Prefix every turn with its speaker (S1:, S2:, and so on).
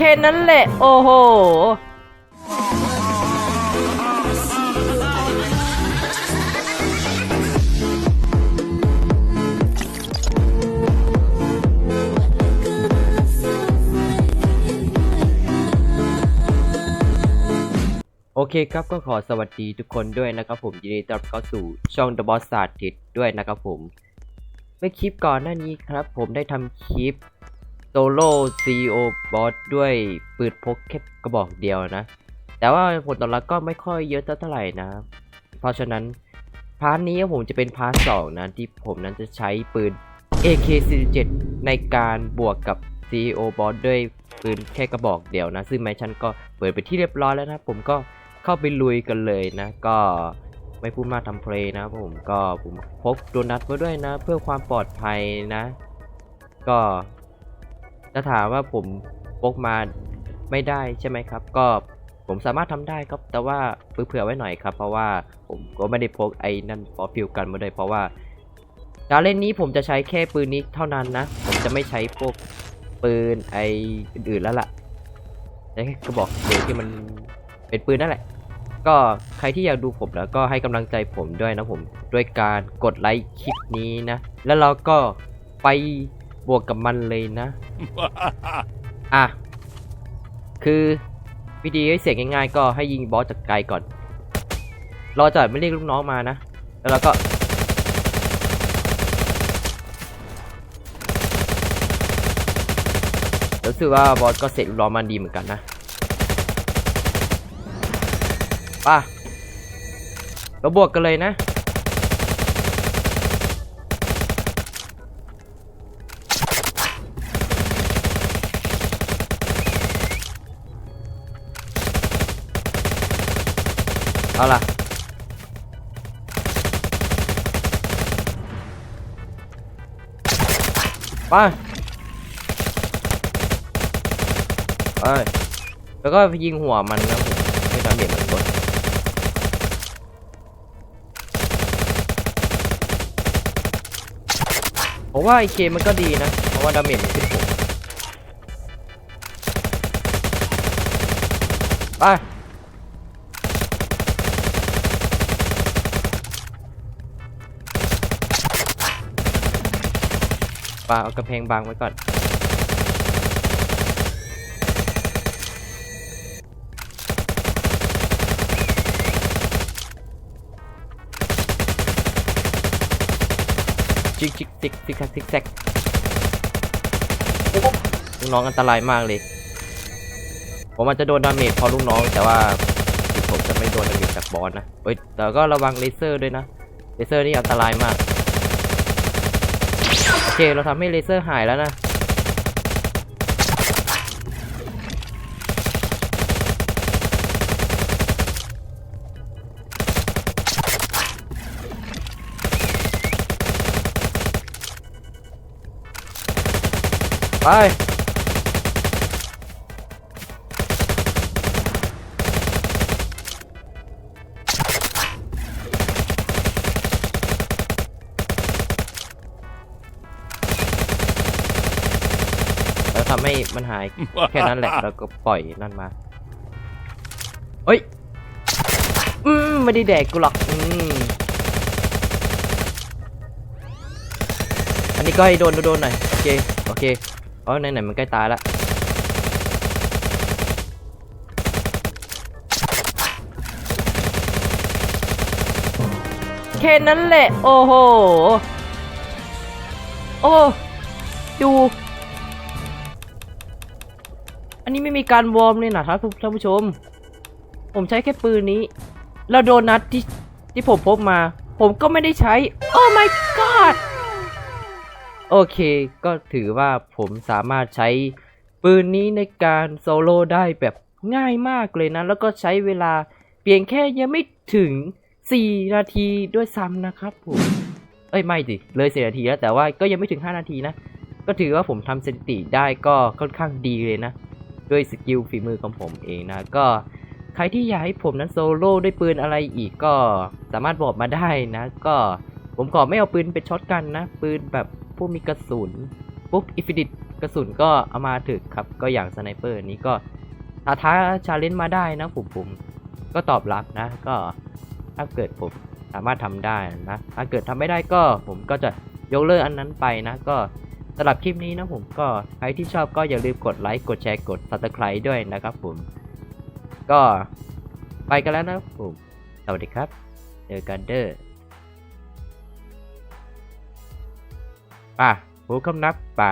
S1: ค่นั้นแหละ โอ้โหโอเคครับก็ขอสวัสดีทุกคนด้วยนะครับผมยินดีต้อนรับเข้าสู่ช่อง The Boss ศาสตร์ทิศด้วยนะครับผมเมื่อคลิปก่อนหน้านี้ครับผมได้ทำคลิป โซโล่ CEO Boss ด้วยปืนพกแค่กระบอกเดียวนะ แต่ว่าผลตอบรับก็ไม่ค่อยเยอะเท่าไหร่นะ เพราะฉะนั้นพาร์ทนี้ผมจะเป็นพาร์ทสองนะที่ผมนั้นจะใช้ปืน AK47 ในการบวกกับ CEO Boss ด้วยปืนแค่กระบอกเดียวนะ ซึ่งแมชชั่นก็เปิดไปที่เรียบร้อยแล้วนะ ผมก็เข้าไปลุยกันเลยนะ ก็ไม่พูดมากทำเพลย์นะผมก็ผมพกโดนัทมาด้วยนะ เพื่อความปลอดภัยนะ ก็ จะถามว่าผมพกมาไม่ได้ใช่ไหมครับ ก็ผมสามารถทำได้ครับ แต่ว่าเผื่อไว้หน่อยครับ เพราะว่าผมก็ไม่ได้พกไอ้นั่นฟอฟิลกันมาด้วยเพราะว่าการเล่นนี้ผมจะใช้แค่ปืนนี้เท่านั้นนะ ผมจะไม่ใช้พวกปืนไออื่นๆแล้วล่ะใช้แค่กระบอกเดียวที่มันเป็นปืนนั่นแหละ ก็ใครที่อยากดูผมแล้วก็ให้กำลังใจผมด้วยนะผม ด้วยการกดไลค์คลิปนี้นะ แล้วเราก็ไป วกกับมันเลยนะ อะ คือวิธีให้เสียงง่ายๆ ก็ให้ยิงบอสจากไกลก่อน รอจ่อยไม่เรียกลูกน้องมานะ แล้วเราก็ รู้สึกว่าบอสก็เสร็จรอมันดีเหมือนกันนะป่ะเราบวกกันเลยนะ เอาล่ะไปไปแล้วก็ยิงหัวมันนะผมไม่ทำเห็นมันกดผมว่าไอเคมันก็ดีนะ เพราะว่าดาเมจมันขึ้นผมไป ปาเอากระเพงบังไว้ก่อน จิกจิกจิกจิกจิกแซกลูกน้องอันตรายมากเลย ผมอาจจะโดนดาเมจพราะลูกน้องแต่ว่าผมจะไม่โดนดาเมจจากบอสนะ เฮ้ย แต่ก็ระวังเลเซอร์ด้วยนะ เลเซอร์นี่อันตรายมาก เคเราทำให้เลเซอร์หายแล้วนะไป ทำให้มันหายแค่นั้นแหละแล้วก็ปล่อยนั่นมาเฮ้ยอืมไม่ได้แดกกูหรอกอืมอันนี้ก็ให้โดนโดนๆหน่อยโอเคโอเคเพราะไหนๆมันใกล้ตายละแค่นั้นแหละ โอ้โห โอ้ ดูอั นนี้ไม่มีการวอร์มเลยนะครับท่านผู้ชม ผมใช้แค่ปืนนี้ แล้วโดนัทที่ที่ผมพบมา ผมก็ไม่ได้ใช้ โอ้ my god โอเค ก็ถือว่าผมสามารถใช้ปืนนี้ในการโซโล่ได้แบบง่ายมากเลยนะ แล้วก็ใช้เวลาเพียงแค่ยังไม่ถึง 4 นาทีด้วยซ้ำนะครับผม เอ้ยไม่สิเลย4นาทีแล้วแต่ว่าก็ยังไม่ถึง 5 นาทีนะ ก็ถือว่าผมทำสถิติได้ก็ค่อนข้างดีเลยนะ ด้วยสกิลฝีมือของผมเองนะ ก็ใครที่อยากให้ผมนั้นโซโล่ด้วยปืนอะไรอีกก็สามารถบอกมาได้นะ ก็ผมขอไม่เอาปืนเป็นช็อตกันนะ ปืนแบบพวกมีกระสุนพวกอิฟิดิตกระสุนก็เอามาถึกครับ ก็อย่างสไนเปอร์นี้ก็ท้าท้าชาเลนจ์มาได้นะผมผมก็ตอบรับนะ ก็ถ้าเกิดผมสามารถทำได้นะ ถ้าเกิดทำไม่ได้ก็ผมก็จะยกเลิกอันนั้นไปนะ ก็ สำหรับคลิปนี้นะผมก็ใครที่ชอบก็อย่าลืมกดไลค์กดแชร์กด subscribe ด้วยนะครับผม ก็ไปกันแล้วนะครับผม สวัสดีครับเจอกันเด้อป่ะผมคำนับไป